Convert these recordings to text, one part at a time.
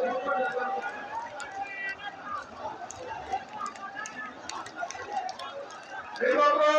একটা লোক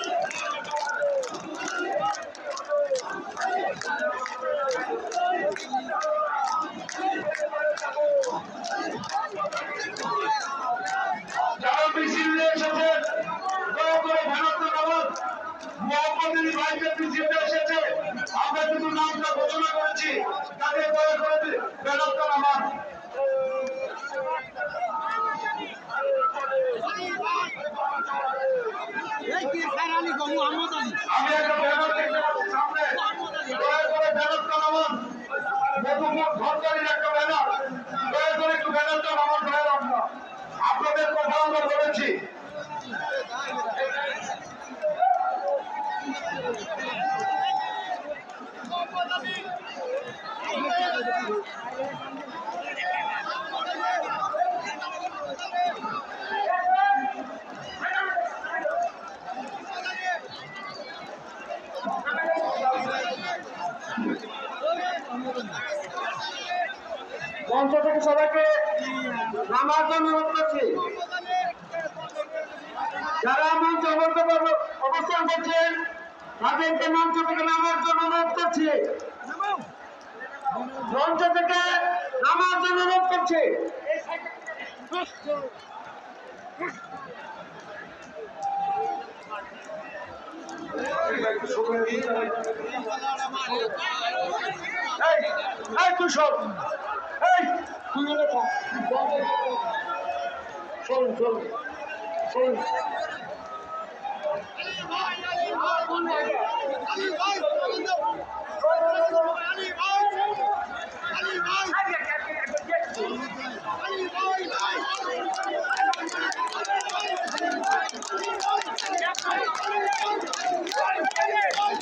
করেছি তাদের দয়া করে বেরোতে নামাজ আমি একটা ব্যানার দেখতে পাচ্ছি সামনে। দয়া করে বেরোতে নামাজ মধুপুর সরকারের একটা ব্যানার। দয়া করে একটু ব্যানারটা নামাজ ধরে রাখব আপনাদের কথা আমরা বলেছি। মঞ্চ থেকে সবাইকে নামার জন্য অনুরোধ করছি। যারা মঞ্চ অবস্থান করছেন তাদেরকে মঞ্চ থেকে নামার জন্য অনুরোধ করছি। মঞ্চ থেকে নামার জন্য অনুরোধ করছি। এই তুই শোন চলুন চলুন চলুন Ali, Ali, Ali, Ali,